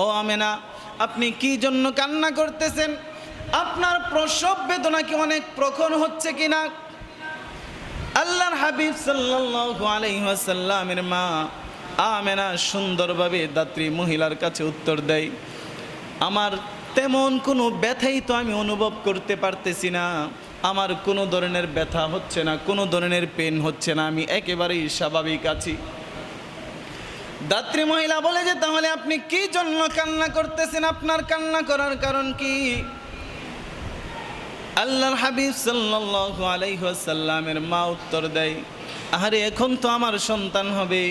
ও আমেনা, আপনি কি জন্য কান্না করতেছেন? আপনার প্রসব বেদনা কি অনেক প্রখর হচ্ছে কিনা? আল্লাহর হাবিব সাল্লাল্লাহু আলাইহি ওয়াসাল্লামের মা আমেনা সুন্দরভাবে দাত্রী মহিলার কাছে উত্তর দেয়, আমার তেমন কোনো ব্যথাই তো আমি অনুভব করতে পারতেছি না। আমার কোনো ধরনের ব্যথা হচ্ছে না, কোনো ধরনের পেন হচ্ছে না। আমি একেবারেই স্বাভাবিক আছি। দাত্রী মহিলা বলে যে, তাহলে আপনি কি জন্য কান্না করতেছেন? আপনার কান্না করার কারণ কি? আল্লাহর হাবিব সাল্লাল্লাহু আলাইহি ওয়াসাল্লামের মা উত্তর দেয় আরে এখন তো আমার সন্তান হবে।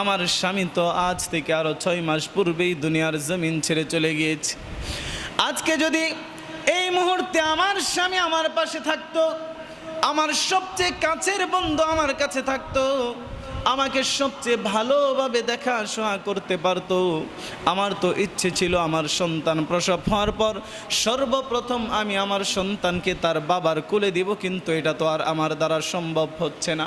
আমার স্বামী তো আজ থেকে আরও ছয় মাস পূর্বেই দুনিয়ার জমিন ছেড়ে চলে গিয়েছে। আজকে যদি এই মুহূর্তে আমার স্বামী আমার পাশে থাকতো, আমার সবচেয়ে কাছের বন্ধু আমার কাছে থাকতো আমাকে সবচেয়ে ভালোভাবে দেখাশোনা করতে পারতো। আমার তো ইচ্ছে ছিল আমার সন্তান প্রসব হওয়ার পর সর্বপ্রথম আমি আমার সন্তানকে তার বাবার কোলে দিব, কিন্তু এটা তো আর আমার দ্বারা সম্ভব হচ্ছে না।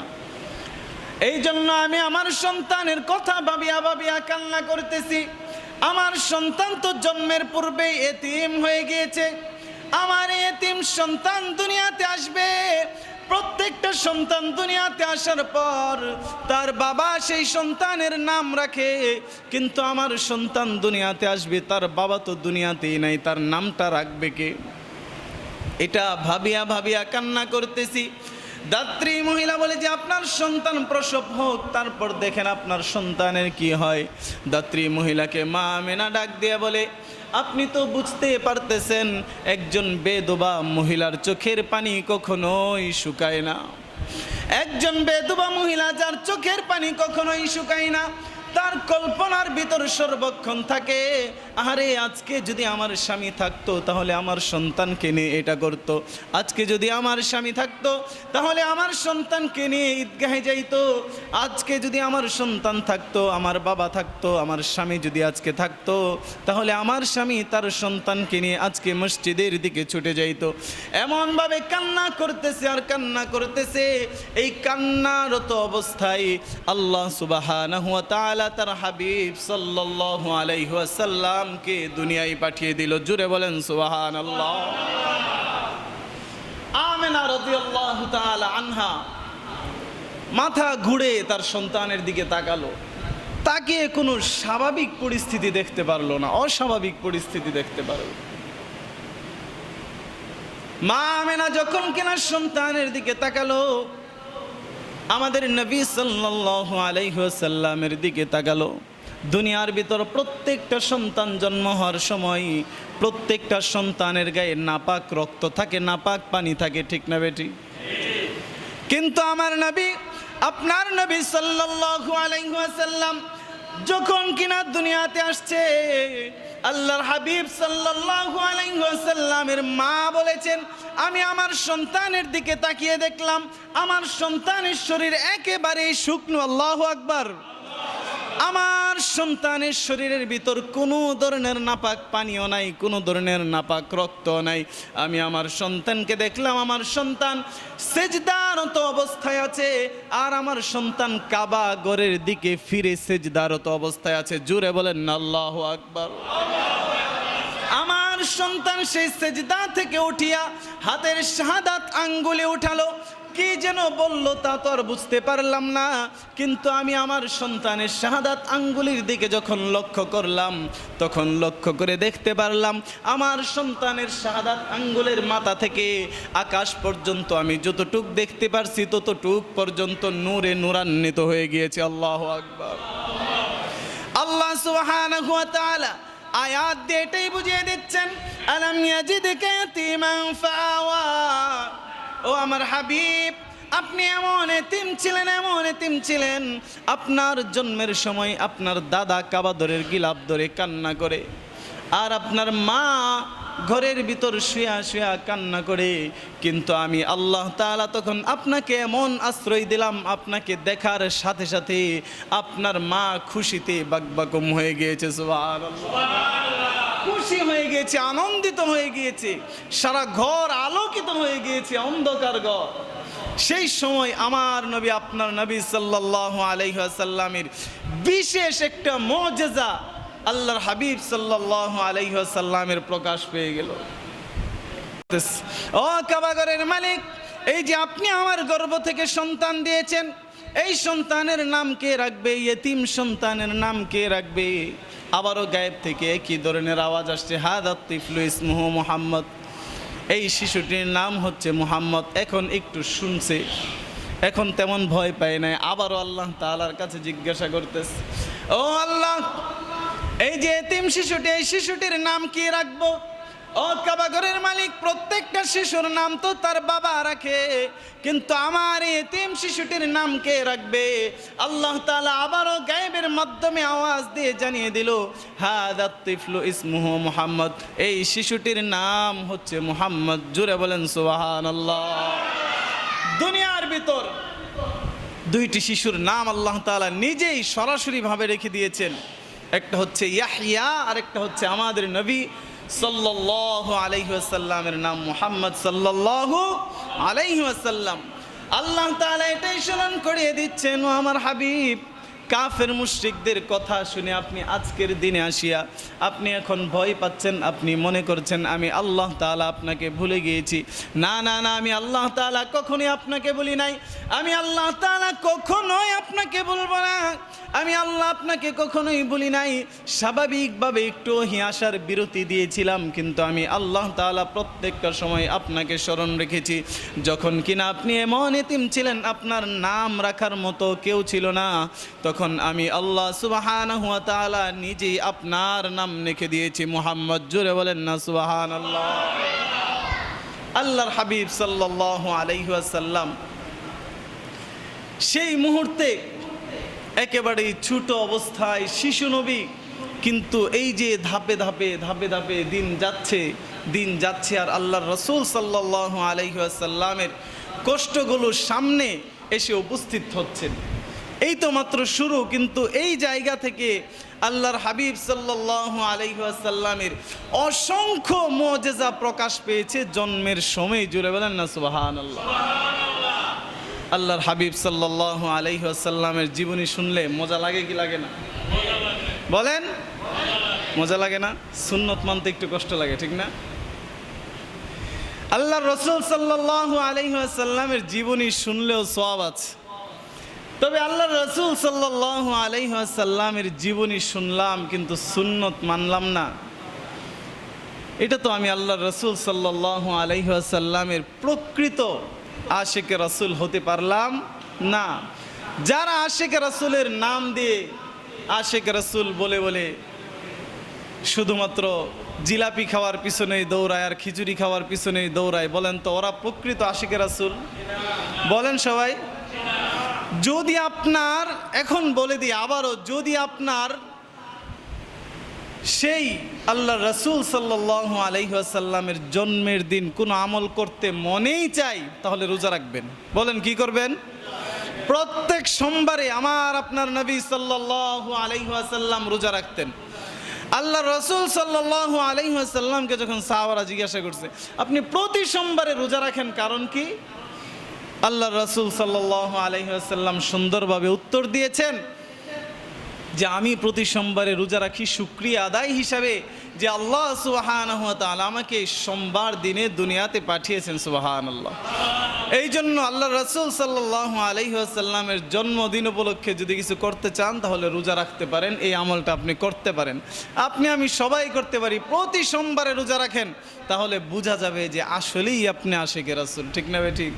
এই জন্য আমি আমার সন্তানের কথা ভাবিয়া ভাবিয়া কান্না করতেছি। আমার সন্তান তো জন্মের পূর্বেই এতিম হয়ে গিয়েছে। আমার এতিম সন্তান দুনিয়াতে আসবে। প্রত্যেকটা সন্তান দুনিয়াতে আসার পর তার বাবা সেই সন্তানের নাম রাখে, কিন্তু আমার সন্তান দুনিয়াতে আসবে, তার বাবা তো দুনিয়াতেই নাই, তার নামটা রাখবে কে? এটা ভাবিয়া ভাবিয়া কান্না করতেছি। দাত্রী মহিলা বলে যে, আপনার সন্তান প্রসব হোক, তারপর দেখেন আপনার সন্তানের কি হয়। দাত্রী মহিলাকে মা মেনা ডাক দিয়ে বলে, আপনি তো বুঝতে পারতেছেন, একজন বেদবা মহিলার চোখের পানি কখনোই শুকায় না। একজন বেদবা মহিলা যার চোখের পানি কখনোই শুকায় না। তার কল্পনার ভিতর সর্বক্ষণ থাকে। আরে আজকে যদি আমার স্বামী থাকতো, তাহলে আমার সন্তানকে নিয়ে এটা করতো? আজকে যদি আমার স্বামী থাকতো, তাহলে আমার সন্তানকে নিয়ে ঈদগাহে যাইতো? আজকে যদি আমার সন্তান থাকতো, আমার বাবা থাকতো, আমার স্বামী যদি আজকে থাকতো, তাহলে আমার স্বামী তার সন্তানকে নিয়ে আজকে মসজিদের দিকে ছুটে যাইতো। এমনভাবে কান্না করতেছে আর কান্না করতেছে। এই কান্নারত অবস্থায় আল্লাহ সুবাহানাহু তাআলা তার হাবিব সাল্লাল্লাহু আলাইহি ওয়াসাল্লামকে দুনিয়ায় পাঠিয়ে দিল? জুড়ে বলেন, সুবহানাল্লাহ। আমেনা রাদিয়াল্লাহু তাআলা আনহা মাথা ঘুরে তার সন্তানের দিকে তাকালো। তাকে কোনো স্বাভাবিক পরিস্থিতি দেখতে পারল না, অস্বাভাবিক পরিস্থিতি দেখতে পারল। মা আমেনা যখন কিনা সন্তানের দিকে তাকালো আমাদের নবী সাল্লাল্লাহু আলাইহি ওয়াসাল্লামের দিকে তাকালো। দুনিয়ার ভিতর প্রত্যেকটা সন্তান জন্ম হওয়ার সময় প্রত্যেকটা সন্তানের গায়ে নাপাক রক্ত থাকে, নাপাক পানি থাকে, ঠিক না বেটি? কিন্তু আমার নবী, আপনার নবী সাল্লাল্লাহু আলাইহি ওয়াসাল্লাম যখন কিনা দুনিয়াতে আসছে আল্লাহর হাবিব সাল্লাল্লাহু আলাইহি ওয়াসাল্লামের মা বলেছেন, আমি আমার সন্তানের দিকে তাকিয়ে দেখলাম, আমার সন্তানের শরীর একেবারে শুকনো, আল্লাহু আকবার। আমার সন্তানের শরীরের ভিতর কোনো ধরনের নাপাক পানীয় নাই, কোনো ধরনের নাপাক রক্ত নাই। আমি আমার সন্তানকে দেখলাম, আমার সন্তান সেজদারত অবস্থায় আছে আর আমার সন্তান কাবা গড়ের দিকে ফিরে সেজদারত অবস্থায় আছে। জুড়ে বলেন, আল্লাহ আকবার। আমার সন্তান সেই সেজদা থেকে উঠিয়া হাতের শাহাদাত আঙ্গুলে উঠালো। কি যেন বলল তা তো আর বুঝতে পারলাম না। কিন্তু আমি আমার সন্তানের শাহাদাত আঙ্গুলির দিকে যখন লক্ষ্য করলাম, তখন লক্ষ্য করে দেখতে পারলাম, আমার সন্তানের শাহাদাত আঙ্গুলের মাথা থেকে আকাশ পর্যন্ত আমি যতটুক দেখতে পারছি, ততটুক পর্যন্ত নূরে নূরান্বিত হয়ে গিয়েছে। আল্লাহ আকবর। আল্লাহ তাআলা আয়াত দিয়ে এটাই বুঝিয়ে দিচ্ছেন, আলাম ইয়াজিদকা ইয়াতীমান ফাআওয়া ও আমার হাবিব, আপনি এমন এতিম ছিলেন, এমন এতিম ছিলেন। আপনার জন্মের সময় আপনার দাদা কাবাদরের গিলাপ ধরে কান্না করে, আর আপনার মা ঘরের ভিতর শুয়া শুয়া কান্না করে। কিন্তু আমি আল্লাহ তাআলা তখন আপনাকে এমন আশ্রয় দিলাম, আপনাকে দেখার সাথে সাথে আপনার মা খুশিতে বাকবাকম হয়ে গিয়েছে, সুবহানাল্লাহ। খুশি হয়ে গিয়েছে, আনন্দিত হয়ে গিয়েছে, সারা ঘর আলোকিত হয়ে গিয়েছে, অন্ধকার ঘর। সেই সময় আমার নবী, আপনার নবী সাল্লাল্লাহু আলাইহি ওয়াসাল্লামের বিশেষ একটা মজেজা আল্লাহর হাবিব সাল্লাহ আলাইসাল্লামের প্রকাশ পেয়ে গেল। ও কাবাগরের মালিক, এই যে আপনি আমার গর্ব থেকে সন্তান দিয়েছেন, এই সন্তানের নাম কে রাখবে? ইয়েতিম সন্তানের নাম কে রাখবে? আবারও গায়েব থেকে কি ধরনের আওয়াজ আসছে? হাদাত তিফলু ইসমুহ মোহাম্মদ। এই শিশুটির নাম হচ্ছে মুহাম্মদ। এখন একটু শুনছে। এখন তেমন ভয় পায় নাই। আবারও আল্লাহ তালার কাছে জিজ্ঞাসা করতেছে। ও আল্লাহ, এই যে এতিম শিশুটি, এই শিশুটির নাম কি রাখব? ও কাবাগরের মালিক, প্রত্যেকটা শিশুর নাম তো তার বাবা রাখে, কিন্তু আমার এতিম শিশুটির নাম কে রাখবে? আল্লাহ তাআলা আবারও গায়েবের মাধ্যমে আওয়াজ দিয়ে জানিয়ে দিল হাদাত তিফলু ইসমুহু মুহাম্মদ। এই শিশুটির নাম হচ্ছে মুহাম্মদ জুড়ে বলেন সুবহানাল্লাহ। দুনিয়ার ভিতর দুইটি শিশুর নাম আল্লাহ তাআলা নিজেই সরাসরিভাবে রেখে দিয়েছেন। একটা হচ্ছে ইয়াহিয়া আর একটা হচ্ছে আমাদের নবী। সাল্লাল্লাহু আলাইহি ওয়াসাল্লামের নাম মোহাম্মদ সাল্লাহ আলাইহি আসাল্লাম আল্লাহ তালা এটাই স্মরণ করিয়ে দিচ্ছেন আমার হাবিব। কাফের মুশরিকদের কথা শুনে আপনি আজকের দিনে আসিয়া আপনি এখন ভয় পাচ্ছেন, আপনি মনে করছেন, আমি আল্লাহ তাআলা আপনাকে ভুলে গিয়েছি। না না না, আমি আল্লাহ তাআলা কখনোই আপনাকে বলি নাই। আমি আল্লাহ তাআলা কখনোই আপনাকে বলব না। আমি আল্লাহ আপনাকে কখনোই বলি নাই। স্বাভাবিকভাবে একটু হিয়াসার বিরতি দিয়েছিলাম, কিন্তু আমি আল্লাহ তাআলা প্রত্যেকটা সময় আপনাকে স্মরণ রেখেছি। যখন কিনা আপনি এমন এতিম ছিলেন, আপনার নাম রাখার মতো কেউ ছিল না, তখন আমি আল্লাহ সুবাহান হুয়া তাআলা নিজেই আপনার নাম লিখে দিয়েছি, মোহাম্মদ জুড়ে বলেন না সুবাহান আল্লাহ আল্লাহর হাবিব সাল্লাল্লাহু আলাইহুয়াসাল্লাম সেই মুহূর্তে একেবারেই ছোট অবস্থায় শিশু নবী, কিন্তু এই যে ধাপে ধাপে ধাপে ধাপে দিন যাচ্ছে দিন যাচ্ছে আর আল্লাহর রসুল সাল্লাহ আলাইসাল্লামের কষ্টগুলো সামনে এসে উপস্থিত হচ্ছেন। এই তো মাত্র শুরু, কিন্তু এই জায়গা থেকে আল্লাহর হাবিব সাল্লাহ আলাইসাল্লামের অসংখ্য মজেজা প্রকাশ পেয়েছে জন্মের সময়। জুড়ে বলেন না সুবাহান আল্লাহ আল্লাহর হাবিব সাল্লাহ আলাইসাল্লামের জীবনী শুনলে মজা লাগে কি লাগে না? বলেন, মজা লাগে না? সুন্নত মানতে একটু কষ্ট লাগে, ঠিক না? আল্লাহ রসুল সাল্লাহ আলাইসাল্লামের জীবনী শুনলেও সব আছে। তবে আল্লাহ রসুল সাল্লাহ আলাইসাল্লামের জীবনী শুনলাম, কিন্তু সুন্নত মানলাম না। এটা তো আমি আল্লাহ রসুল সাল্লাহ আলাইসাল্লামের প্রকৃত আশেকে রসুল হতে পারলাম না। যারা আশেকে রসুলের নাম দিয়ে আশেক রসুল বলে বলে শুধুমাত্র জিলাপি খাওয়ার পিছনেই দৌড়ায় আর খিচুড়ি খাওয়ার পিছনেই দৌড়ায়, বলেন তো ওরা প্রকৃত আশেকে রাসুল? বলেন সবাই। যদি আপনার, এখন বলে দিই আবারও, যদি আপনার সেই আল্লাহ রসুল সাল্লাহ আলহিহাসাল্লামের জন্মের দিন কোনো আমল করতে মনেই চাই, তাহলে রোজা রাখবেন। বলেন কি করবেন? প্রত্যেক সোমবারে আমার, আপনার নবী সাল্লাহ আলহিহাসাল্লাম রোজা রাখতেন। আল্লাহ রসুল সাল্লাহ আলহিহাসাল্লামকে যখন সাহাবারা জিজ্ঞাসা করছে, আপনি প্রতি সোমবারে রোজা রাখেন কারণ কি? আল্লাহ রসুল সাল্লাহ আলহিহাসাল্লাম সুন্দরভাবে উত্তর দিয়েছেন যে আমি প্রতি সোমবারে রোজা রাখি সুক্রিয়া আদায় হিসাবে যে আল্লাহ সুবাহান আমাকে সোমবার দিনে দুনিয়াতে পাঠিয়েছেন সুবাহান আল্লাহ এই জন্য আল্লাহ রসুল সাল্লাহ আলহিহাসাল্লামের জন্মদিন উপলক্ষে যদি কিছু করতে চান, তাহলে রোজা রাখতে পারেন, এই আমলটা আপনি করতে পারেন। আপনি আমি সবাই করতে পারি, প্রতি সোমবারে রোজা রাখেন, তাহলে বোঝা যাবে যে আসলেই আপনি আশেকে রাসুল, ঠিক না ঠিক?